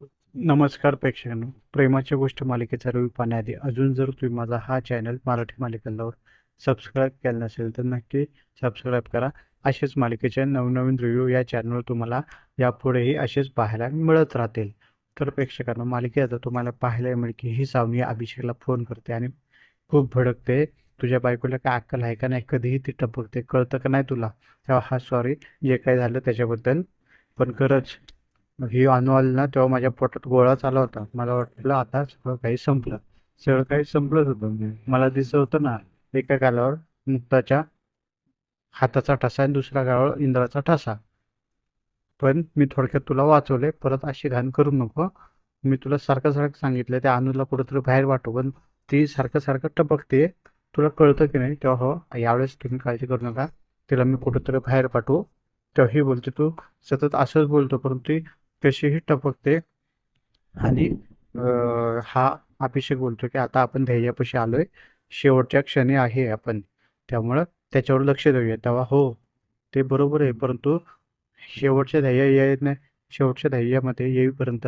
नमस्कार प्रेक्षकांनो. प्रेमाच्या गोष्ट मालिकेचा रिव्ह्यू पाहण्याआधी अजून जर तुम्ही माझा हा चॅनल मराठी मालिकांवर सबस्क्राईब केला नसेल तर नक्की सबस्क्राईब करा. असेच मालिकेचे नवनवीन रिव्ह्यू या चॅनलवर तुम्हाला यापुढेही असेच पाहायला मिळत राहतील. तर प्रेक्षकांनो मालिकेत तुम्हाला पाहायला मिळेल की ही सावनी अभिषेकला फोन करते आणि खूप भडकते. तुझ्या बायकोला काय अक्कल आहे का नाही? कधीही ती टपकते. कळतं का नाही तुला? तेव्हा हा सॉरी जे काय झालं त्याच्याबद्दल पण खरंच ही अनु ना तेव्हा माझ्या पोटात गोळा चालला होता. मला वाटलं आता सगळं काही संपलं. सगळं काही संपलंच होतं. म्हणजे मला दिसत होतं ना एका गालावर मुक्ताच्या हाताचा ठसा आणि दुसऱ्या गालावर इंद्राचा ठसा. पण मी थोडक्यात तुला वाचवले. परत अशी घाण करू नको. मी तुला सारखं सारखं सांगितलं. त्या अनुला कुठंतरी बाहेर वाटू. पण ती सारखं सारखं टपकते. तुला कळतं की नाही? तेव्हा हो यावेळेस तुम्ही काळजी करू नका. तिला मी कुठंतरी बाहेर पाठवू. तेव्हा ही बोलते तू. सतत असंच बोलतो. परंतु ती कशीही टपकते. आणि हा अभिषेक बोलतो की आता आपण ध्येयापाशी आलोय. शेवटच्या क्षणी आहे आपण. त्यामुळं त्याच्यावर लक्ष देऊया. तेव्हा हो ते बरोबर आहे. परंतु शेवटच्या ध्येय येत नाही. शेवटच्या ध्येयामध्ये येईपर्यंत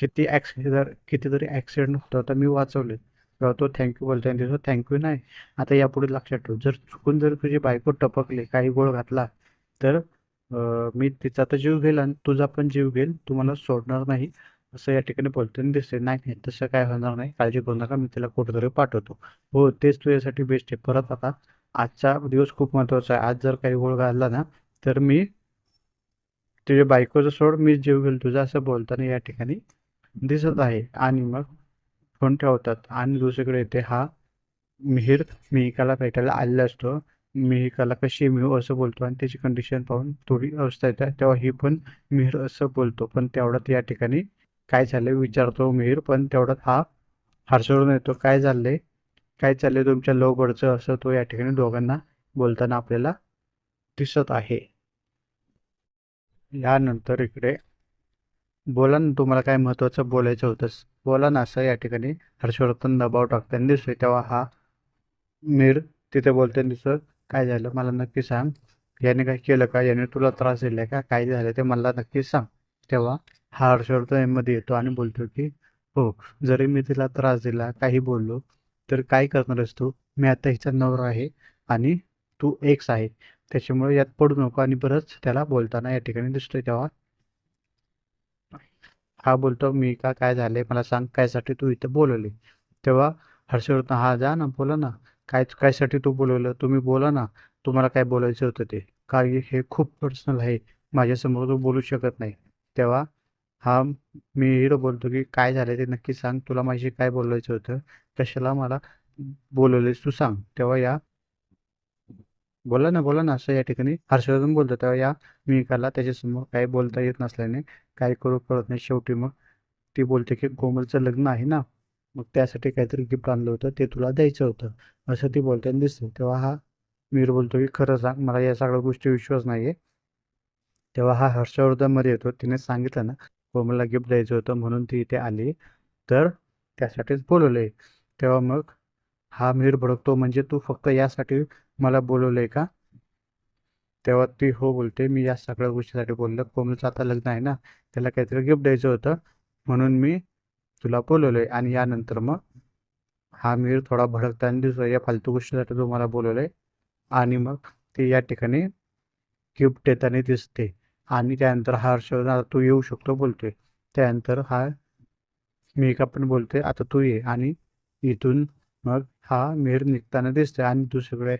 किती ॲक्सिडर कितीतरी ॲक्सिडेंट होता तर मी वाचवले तेव्हा तो थँक्यू बोलतो आणि तिथं थँक्यू नाही. आता यापुढे लक्षात ठेव. जर चुकून जर तुझी बायको टपकली काही गोळ घातला तर मी तिचा तर जीव घेईल आणि तुझा पण जीव घेईल. तू मला सोडणार नाही असं या ठिकाणी बोलताना दिसते नाही नाही तसं काय होणार नाही. काळजी करू नका मी तिला कुठेतरी पाठवतो. हो तेच तुझ्यासाठी बेस्ट आहे. परत आता आजचा दिवस खूप महत्त्वाचा आहे. आज जर काही गोळ घालला ना तर मी तुझ्या बायकोचं सोड मी जीव घेईल तुझा असं बोलताना या ठिकाणी दिसत आहे. आणि मग फोन ठेवतात. आणि दुसरीकडे येते हा मिहीर. मिहिकाला भेटायला आलेला असतो. मिहिकाला कशी मिळू असं बोलतो आणि त्याची कंडिशन पाहून थोडी अवस्था येते तेव्हा ही पण मिहीर असं बोलतो. पण तेवढ्यात या ठिकाणी काय झालं विचारतो मिहीर पण तेवढ्यात हा हर्षवरून येतो. काय चाललंय काय चाललंय तुमच्या लव असं तो या ठिकाणी दोघांना बोलताना आपल्याला दिसत आहे. यानंतर इकडे बोला ना तुम्हाला काय महत्त्वाचं बोलायचं होतं? बोला ना असं या ठिकाणी हर्षवर्धन दबाव टाकताना दिसतोय. तेव्हा हा मीर तिथे बोलताना दिसत काय झालं? मला नक्की सांग. याने काय केलं का? याने तुला त्रास दिलाय का? काय झालं ते मला नक्की सांग. तेव्हा हा हर्षवर्धनमध्ये येतो आणि बोलतो की हो जरी मी तिला त्रास दिला काही बोललो तर काय करणारस तू? मी आता हिचा नवरा आहे आणि तू एक्स आहे. त्याच्यामुळे यात पडू नको आणि बरंच त्याला बोलताना या ठिकाणी दिसतोय तेव्हा. हा बोलतो मी का? काय झालंय? मला सांग कायसाठी तू इथं बोलवली? तेव्हा हर्षवर्धन हा जा ना बोला ना. काय कायसाठी तू बोलवलं? तुम्ही बोला ना. तुम्हाला काय बोलायचं होतं ते. काय हे खूप पर्सनल आहे. माझ्यासमोर तू बोलू शकत नाही. तेव्हा हा मी हिरो बोलतो की काय झालं ते नक्की सांग. तुला माझी काय बोलायचं होतं? कशाला मला बोलवलेस तू सांग. तेव्हा या. बोला ना बोला ना असं या ठिकाणी. हर्षवर्धन बोलतो. तेव्हा या. मिहिकाला त्याच्यासमोर काही बोलता येत नसल्याने काय करू कळत नाही. शेवटी मग ती बोलते की कोमलचं लग्न आहे ना? मग त्यासाठी काहीतरी गिफ्ट आणलं होतं ते तुला द्यायचं होतं. असं ती बोलताना दिसते. तेव्हा हा मीर बोलतो की खरं सांग मला या सगळ्या गोष्टी विश्वास नाही आहे तेव्हा हा हर्षवर्धनमध्ये येतो. तिने सांगितलं ना हो, कोमलला गिफ्ट द्यायचं होतं म्हणून ती इथे आली. तर त्यासाठीच बोलवलं आहे तेव्हा मग हा मीर भडकतो म्हणजे तू फक्त यासाठी मला बोलवलं आहे का? तेव्हा ती हो बोलते. मी या सगळ्या गोष्टीसाठी बोललो. कोमलचं आता लग्न आहे ना त्याला काहीतरी गिफ्ट द्यायचं होतं म्हणून मी तुला बोलवलंय आणि यानंतर मग हा मीर थोडा भडकताना दिसतो या फालतू गोष्टीसाठी तुम्हाला मला बोलवलंय. आणि मग ते या ठिकाणी गिफ्ट देताना दिसते. आणि त्यानंतर हा हर्षवर्धन आता तू येऊ शकतो बोलतोय. त्यानंतर हा मिहिका पण बोलते आता तू ये. आणि इथून मग हा मेहर निघताना दिसते आणि दुसरीकडे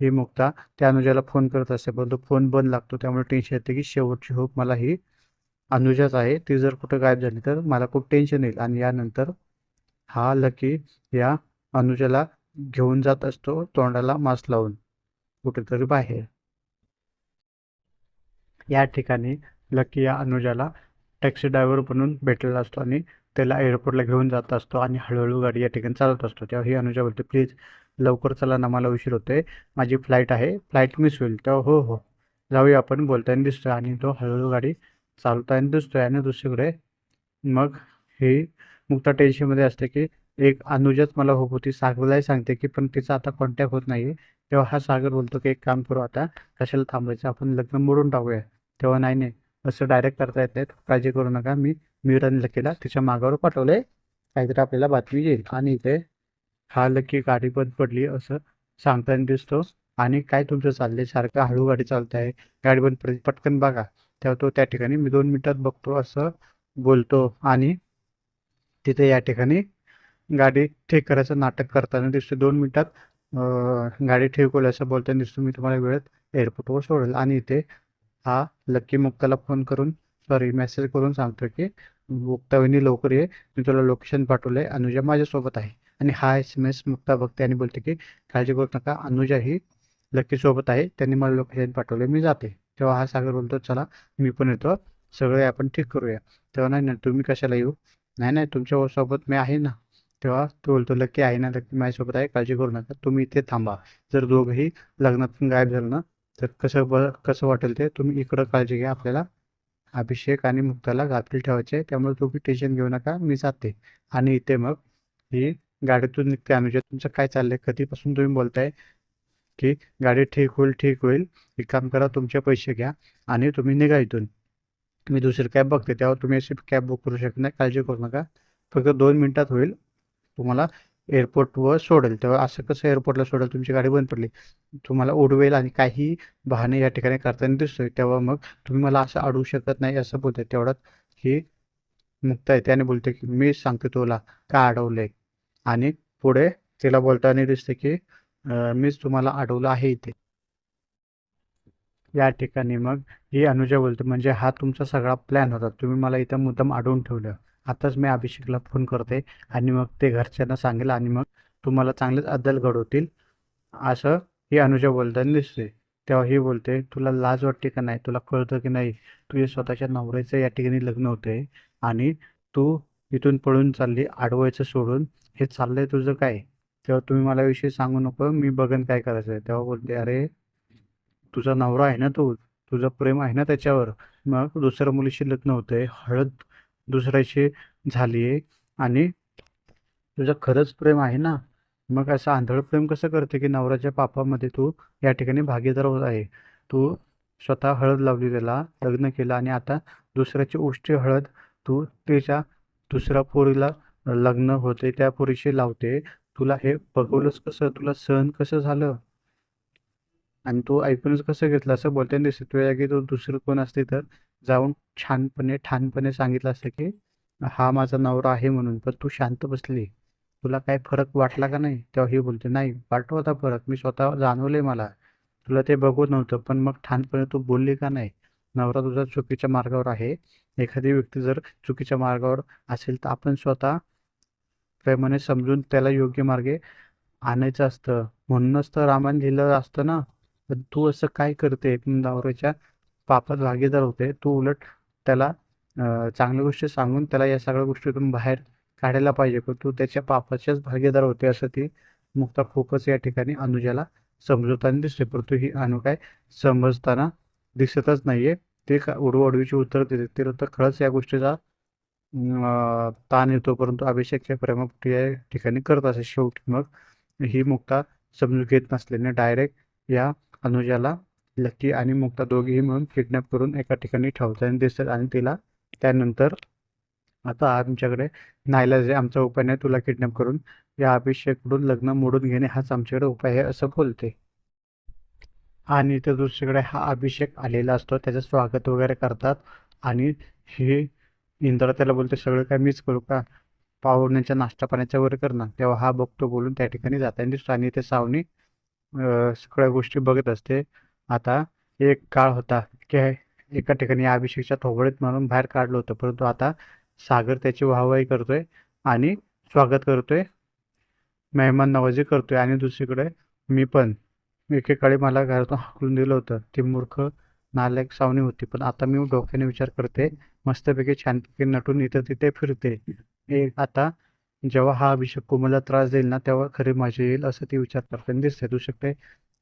ही मुक्ता त्या अनुजाला फोन करत असते. परंतु फोन बंद लागतो. त्यामुळे टेन्शन येते की शेवटची होप मला ही अनुजाच आहे ती जर कुठं गायब झाली तर मला खूप टेन्शन येईल. आणि यानंतर हा लकी या अनुजाला घेऊन जात असतो तोंडाला मास्क लावून कुठेतरी बाहेर. या ठिकाणी लकी या अनुजाला टॅक्सी ड्रायव्हर बनून भेटलेला असतो आणि त्याला एअरपोर्टला घेऊन जात असतो आणि हळूहळू गाडी या ठिकाणी चालत असतो. तेव्हा ही अनुजा बोलते प्लीज लवकर चला ना मला उशीर होते माझी फ्लाईट आहे फ्लाईट मिस होईल. तेव्हा हो हो. जाऊया आपण बोलताना दिसतो आणि तो हळूहळू गाडी चालताना दिसतोय आणि दुसरीकडे. मग ही मुक्ता टेन्शनमध्ये असते की एक अनुजच मला होप होती. सागरलाही सांगते की पण तिचा आता कॉन्टॅक्ट होत नाही तेव्हा हा सागर बोलतो की एक काम करू आता कशाला थांबायचं? आपण लग्न मोडून टाकूया. तेव्हा नाही नाही असं डायरेक्ट करता येत नाही काळजी करू नका. मी मीर आणि लकीला तिच्या मागावर पाठवलंय काहीतरी आपल्याला बातमी येईल. आणि इथे हा लकी गाडी बंद पडली असं सांगताना दिसतो. आणि काय तुमचं चाललंय? सारखं हळू गाडी चालत आहे गाडी बंद पडली. पटकन बघा. तेव्हा तो त्या ठिकाणी. मी दोन मिनिटात बघतो असं बोलतो आणि तिथे या ठिकाणी गाडी ठीक करायचं नाटक करताना दिसतो. दोन मिनिटात गाडी ठीक असं बोलताना दिसतो. मी तुम्हाला वेळेत एअरपोर्टवर सोडेल. आणि इथे हा लक्की मुक्ताला फोन करून सॉरी मेसेज करून सांगतो की मुक्ताविनी लवकर ये. मी तुला लोकेशन पाठवलं आहे अनुजा माझ्यासोबत आहे. आणि हा एस एम एस मुक्ता बघते आणि बोलते की काळजी करू नका. अनुजा ही लक्कीसोबत आहे. त्यांनी मला लोकेशन पाठवले मी जाते. तेव्हा हा सागर बोलतो चला मी पण येतो सगळे आपण ठीक करूया. तेव्हा नाही नाही तुम्ही कशाला येऊ? नाही नाही तुमच्यासोबत मी आहे ना. तेव्हा तो बोलतो लक्की आहे ना लक्की माझ्यासोबत आहे काळजी करू नका तुम्ही इथे थांबा. जर दोघंही लग्नातून गायब झालं ना तर कसं ब कसं वाटेल ते तुम्ही इकडं काळजी घ्या आपल्याला अभिषेक आणि मुक्ताला गाफील ठेवायचे त्यामुळे तुम्ही टेन्शन घेऊ नका मी जाते. आणि इथे मग ही गाडीतून निघते अनुजा तुमचं काय चाललंय? कधीपासून तुम्ही बोलताय? की गाडी ठीक होईल ठीक होईल. एक काम करा तुमचे पैसे घ्या आणि तुम्ही निघा इथून. मी दुसरी कॅब बघते तेव्हा तुम्ही अशी कॅब बुक करू शकत नाही. काळजी करू नका. फक्त दोन मिनटात होईल. तुम्हाला एअरपोर्टवर सोडेल. तेव्हा असं कसं एअरपोर्टला सोडेल? तुमची गाडी बंद पडली. तुम्हाला उडवेल आणि काही बहाणे या ठिकाणी करताना दिसतोय. तेव्हा मग तुम्ही मला असं अडवू शकत नाही असं बोलते तेवढ्यात ही मुक्ता आहे. त्याने बोलते की मी सांगते तुला का अडवलंय. आणि पुढे तिला बोलताना दिसते की मीच तुम्हाला अडवलं आहे इथे. या ठिकाणी मग ही अनुजा बोलते म्हणजे हा तुमचा सगळा प्लॅन होता. तुम्ही मला इथं मुद्दाम अडवून ठेवलं. आताच मी अभिषेकला फोन करते आणि मग ते घरच्यांना सांगेल आणि मग तुम्हाला चांगलेच अद्दल घडवतील. असं ही अनुजा बोलताना दिसते. तेव्हा ही बोलते तुला लाज वाटते का नाही? तुला कळतं की नाही? तुझ्या स्वतःच्या नवऱ्याचं या ठिकाणी लग्न होते आणि तू इथून पळून चालली अडवायचं सोडून. हे चाललंय तुझं काय? तेव्हा तुम्ही मला विषयी सांगू नको. मी बघन काय करायचं आहे तेव्हा बोलते अरे तुझा नवरा आहे ना तू? तुझं प्रेम आहे ना त्याच्यावर? मग दुसऱ्या मुलीशी लग्न होतंय. हळद दुसऱ्याशी झाली आहे आणि तुझं खरंच प्रेम आहे ना? मग असं आंधळ प्रेम कसं करते की नवऱ्याच्या पापामध्ये तू या ठिकाणी भागीदार होत आहे? तू स्वतः हळद लावली त्याला लग्न केलं आणि आता दुसऱ्याची उष्टी हळद तू त्याच्या दुसऱ्या पोरीला लग्न होते त्या पोरीशी लावते. तुला हे बघवलंच कसं? तुला सहन कसं झालं? आणि तू ऐकूनच कसं घेतलं? असं बोलताना दिसते तुझ्या जागी तो दुसरं कोण असते तर जाऊन छानपणे ठाणपणे सांगितलं असतं की हा माझा नवरा आहे म्हणून पण तू शांत बसली. तुला काय फरक वाटला का नाही? तेव्हा ही बोलते नाही वाटतो होता फरक. मी स्वतः जाणवले मला. तुला ते बघत नव्हतं पण मग ठाणपणे तू बोलली का नाही? नवरा तुझा चुकीच्या मार्गावर आहे. एखादी व्यक्ती जर चुकीच्या मार्गावर असेल तर आपण स्वतः प्रेमाने समजून त्याला योग्य मार्गे आणायचं असतं. म्हणूनच तर रामायण लिहिलं असतं ना. पण तू असं काय करते? नवऱ्याच्या पापात भागीदार होते. तू उलट त्याला चांगल्या गोष्टी सांगून त्याला या सगळ्या गोष्टीतून बाहेर काढायला पाहिजे. पण तू त्याच्या पापाच्याच भागीदार होते असं ती मुक्ता खूपच या ठिकाणी अनुजाला समजवताना दिसते. परंतु ही अनु काय समजताना दिसतच नाहीये. ते का उडवडवीची उत्तर देते. तिला तर खरंच या गोष्टीचा ताण येतो परंतु अभिषेकचे प्रेमापोटी या ठिकाणी करत असे शेवटी मग ही मुक्ता समजून घेत नसल्याने डायरेक्ट या अनुजाला लकी आणि मुक्ता दोघेही म्हणून किडनॅप करून एका ठिकाणी ठेवताना दिसतात आणि तिला त्यानंतर आता आमच्याकडे नाईलाज आहे आमचा उपाय नाही तुला किडनॅप करून या अभिषेककडून लग्न मोडून घेणे हाच आमच्याकडे उपाय आहे असं बोलते. आणि इथे दुसरीकडे हा अभिषेक आलेला असतो त्याचं स्वागत वगैरे करतात. आणि हे इंद्र त्याला बोलतो सगळं काय मीच करू का? पाहुण्यांच्या नाश्ता पाण्याच्या वगैरे करणार तेव्हा हा बघतो बोलून त्या ठिकाणी जाताना दिसतो आणि ते सावनी सगळ्या गोष्टी बघत असते. आता एक काळ होता की एका ठिकाणी अभिषेकच्या थोबडीत मारून बाहेर काढलं होतं. परंतु आता सागर त्याची वाहवाही करतोय आणि स्वागत करतोय. मेहमान नवाजी करतोय. आणि दुसरीकडे मी पण. एकेकाळी मला घरातून हाकलून दिलं होतं. ती मूर्ख नालायक सावनी होती. पण आता मी डोक्याने विचार करते मस्तपैकी छानपैकी नटून इथं तिथे फिरते. हे आता जेव्हा हा अभिषेक कोमलला त्रास देईल ना तेव्हा खरी मजा येईल असं ती विचार करताना दिसते. तू शकते.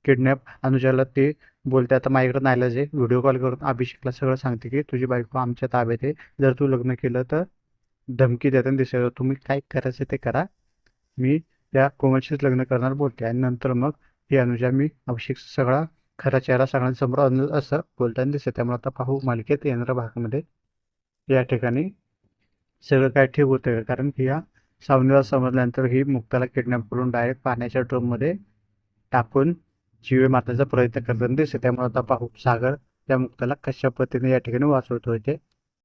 किडनॅप अनुजाला ते बोलते. आता माझ्याकडे नाईलाज आहे. व्हिडिओ कॉल करून अभिषेकला सगळं सांगते की तुझी बायको आमच्या ताब्यात आहे. जर तू लग्न केलं तर धमकी देताना दिसेल. तुम्ही काय करायचं ते करा. मी त्या कोमलशीच लग्न करणार बोलते. आणि नंतर मग ही अनुजा मी अभिषेक सगळा खरा चेहरा सगळ्यांसमोर आणलं असं बोलताना दिसते. त्यामुळे आता पाहू मालिकेत येणाऱ्या भागामध्ये. या ठिकाणी सगळं काय ठीक होतं कारण की या सावनीला समजल्यानंतर ही मुक्ताला किडनॅप करून डायरेक्ट पाण्याच्या ड्रममध्ये टाकून जीवे मारण्याचा प्रयत्न करताना दिसते त्यामुळे आता पाहू सागर त्या मुक्ताला कशा पद्धतीने या ठिकाणी वाचवतो होते